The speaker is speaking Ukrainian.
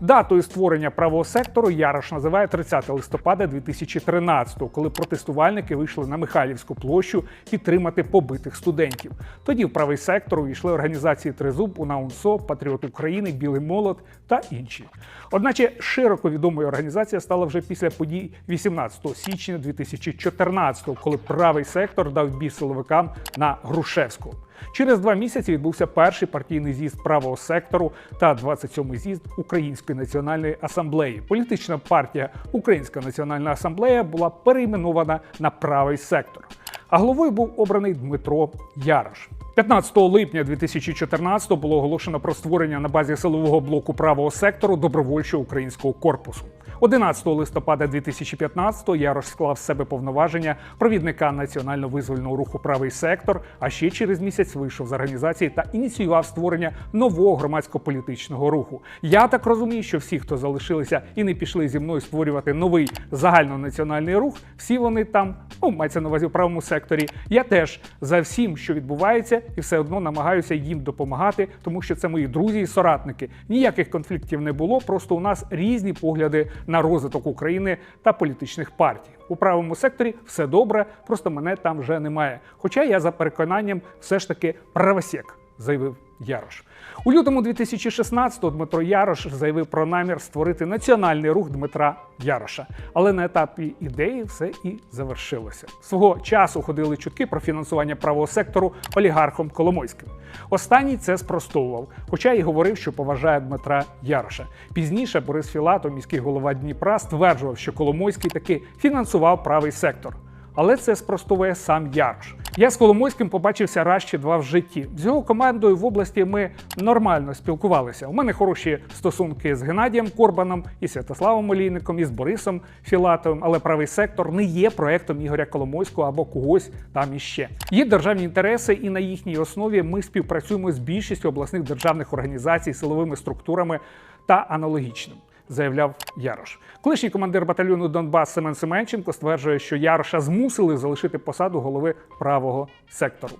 Датою створення правого сектору Ярош називає 30 листопада 2013-го, коли протестувальники вийшли на Михайлівську площу підтримати побитих студентів. Тоді в правий сектор увійшли організації Тризуб, УНАУНСО, Патріот України, Білий Молот та інші. Одначе широко відомою організація стала вже після подій 18 січня 2014-го, коли правий сектор дав бій силовикам на Грушевську. Через два місяці відбувся перший партійний з'їзд правого сектору та 27-й з'їзд Української національної асамблеї. Політична партія Українська національна асамблея була перейменована на правий сектор. А головою був обраний Дмитро Ярош. 15 липня 2014 було оголошено про створення на базі силового блоку правого сектору добровольчого українського корпусу. 11 листопада 2015 Ярош склав з себе повноваження провідника національно-визвольного руху Правий сектор, а ще через місяць вийшов з організації та ініціював створення нового громадсько-політичного руху. Я так розумію, що всі, хто залишилися і не пішли зі мною створювати новий загальнонаціональний рух, всі вони там, ну мається на увазі в правому секторі. Я теж за всім, що відбувається, і все одно намагаюся їм допомагати, тому що це мої друзі і соратники. Ніяких конфліктів не було. Просто у нас різні погляди на розвиток України та політичних партій. У правому секторі все добре, просто мене там вже немає. Хоча я за переконанням все ж таки правосек, заявив Ярош. У лютому 2016-го Дмитро Ярош заявив про намір створити національний рух Дмитра Яроша. Але на етапі ідеї все і завершилося. Свого часу ходили чутки про фінансування правого сектору олігархом Коломойським. Останній це спростовував, хоча й говорив, що поважає Дмитра Яроша. Пізніше Борис Філатов, міський голова Дніпра, стверджував, що Коломойський таки фінансував правий сектор. Але це спростовує сам Ярош. Я з Коломойським побачився раз чи два в житті. З його командою в області ми нормально спілкувалися. У мене хороші стосунки з Геннадієм Корбаном, і Святославом Олійником, і з Борисом Філатовим. Але правий сектор не є проектом Ігоря Коломойського або когось там іще. Є державні інтереси, і на їхній основі ми співпрацюємо з більшістю обласних державних організацій, силовими структурами та аналогічним заявляв Ярош. Колишній командир батальйону Донбас Семен Семенченко стверджує, що Яроша змусили залишити посаду голови правого сектору.